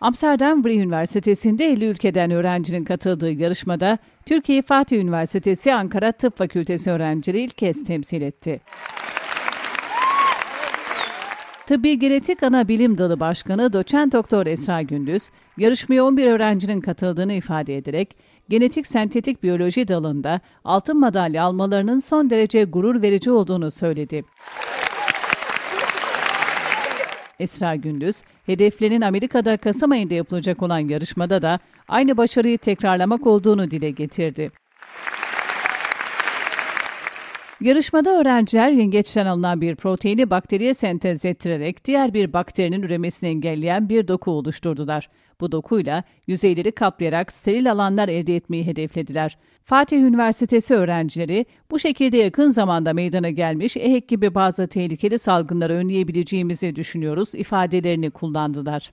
Amsterdam Vrije Üniversitesi'nde 50 ülkeden öğrencinin katıldığı yarışmada Türkiye Fatih Üniversitesi Ankara Tıp Fakültesi öğrencileri ilk kez temsil etti. Tıbbi Genetik Ana Bilim Dalı Başkanı Doçent Doktor Esra Gündüz, yarışmaya 11 öğrencinin katıldığını ifade ederek, genetik sentetik biyoloji dalında altın madalya almalarının son derece gurur verici olduğunu söyledi. Esra Gündüz, hedeflerinin Amerika'da Kasım ayında yapılacak olan yarışmada da aynı başarıyı tekrarlamak olduğunu dile getirdi. Yarışmada öğrenciler yengeçten alınan bir proteini bakteriye sentez ettirerek diğer bir bakterinin üremesini engelleyen bir doku oluşturdular. Bu dokuyla yüzeyleri kaplayarak steril alanlar elde etmeyi hedeflediler. Fatih Üniversitesi öğrencileri bu şekilde yakın zamanda meydana gelmiş EHEK gibi bazı tehlikeli salgınları önleyebileceğimizi düşünüyoruz ifadelerini kullandılar.